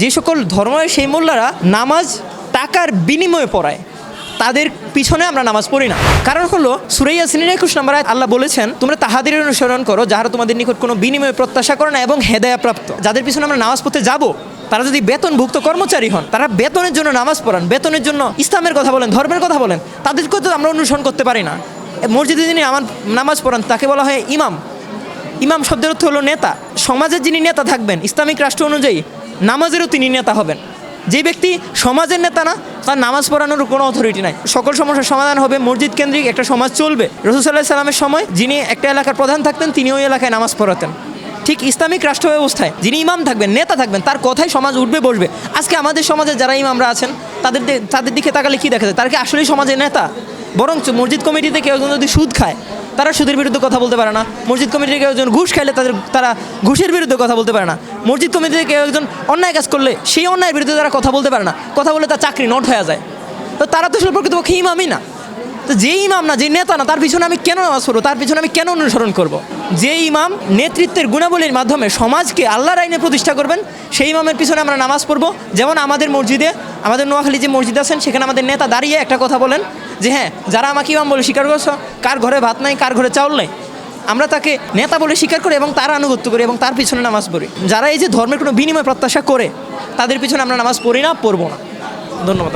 যে সকল ধর্মের সেই মোল্লারা নামাজ টাকার বিনিময়ে পড়ায়। তাদের পিছনে আমরা নামাজ পড়ি না। কারণ হলো সুরাইয়া সিনের একুশ নম্বর আল্লাহ বলেছেন, তোমরা তাহাদের অনুসরণ করো যাহারা তোমাদের নিকট কোনো বিনিময়ে প্রত্যাশা করে না এবং হেদায়া প্রাপ্ত যাদের পিছনে আমরা নামাজ পড়তে যাব, তারা যদি বেতনভুক্ত কর্মচারী হন, তারা বেতনের জন্য নামাজ পড়ান, বেতনের জন্য ইসলামের কথা বলেন, ধর্মের কথা বলেন তাদেরকে তো আমরা অনুসরণ করতে পারি না। মসজিদে যিনি আমার নামাজ পড়ান, তাকে বলা হয় ইমাম। ইমাম শব্দের অর্থ হলো নেতা। সমাজের যিনি নেতা থাকবেন, ইসলামিক রাষ্ট্র অনুযায়ী নামাজেরও তিনি নেতা হবেন। যে ব্যক্তি সমাজের নেতা না, তার নামাজ পড়ানোর কোনো অথরিটি নাই। সকল সমস্যার সমাধান হবে মসজিদ কেন্দ্রিক একটা সমাজ চলবে। রসুসাল্লাহ সাল্লামের সময় যিনি একটা এলাকার প্রধান থাকতেন, তিনি ওই এলাকায় নামাজ পড়াতেন। ঠিক ইসলামিক রাষ্ট্র ব্যবস্থায় যিনি ইমাম থাকবেন, নেতা থাকবেন, তার কথাই সমাজ উঠবে, বসবে। আজকে আমাদের সমাজে যারা ইমামরা আছেন, তাদের তাদের দিকে তাকালে কী দেখা যায়? তারা কি আসলেই সমাজের নেতা? বরঞ্চ মসজিদ কমিটিতে কেউ যদি সুদ খায় তারা সুদের বিরুদ্ধে কথা বলতে পারে না। মসজিদ কমিটির কেউ একজন ঘুষ খাইলে তাদের তারা ঘুষের বিরুদ্ধে কথা বলতে পারে না। মসজিদ কমিটিতে কেউ একজন অন্যায় কাজ করলে সেই অন্যায়ের বিরুদ্ধে তারা কথা বলতে পারে না। কথা বলে তার চাকরি নট হয়ে যায়। তো তারা তো আসলে প্রকৃতপক্ষে ইমামই না। তো যে ইমাম না যে নেতা না, তার পিছনে আমি কেন নামাজ পড়ব? তার পিছনে আমি কেন অনুসরণ করব। যে ইমাম নেতৃত্বের গুণাবলীর মাধ্যমে সমাজকে আল্লাহর আইনে প্রতিষ্ঠা করবেন, সেই ইমামের পিছনে আমরা নামাজ পড়ব। যেমন আমাদের মসজিদে, আমাদের নোয়াখালী যে মসজিদ আছেন, সেখানে আমাদের নেতা দাঁড়িয়ে একটা কথা বলেন যে হ্যাঁ যারা আমাকে ইমাম বলে স্বীকার করছ, কার ঘরে ভাত নাই, কার ঘরে চাউল নাই? আমরা তাকে নেতা বলে স্বীকার করি এবং তার আনুগত্য করি এবং তার পিছনে নামাজ পড়ি। যারা এই যে ধর্মের কোনো বিনিময় প্রত্যাশা করে, তাদের পিছনে আমরা নামাজ পড়ি না, পড়ব না। ধন্যবাদ।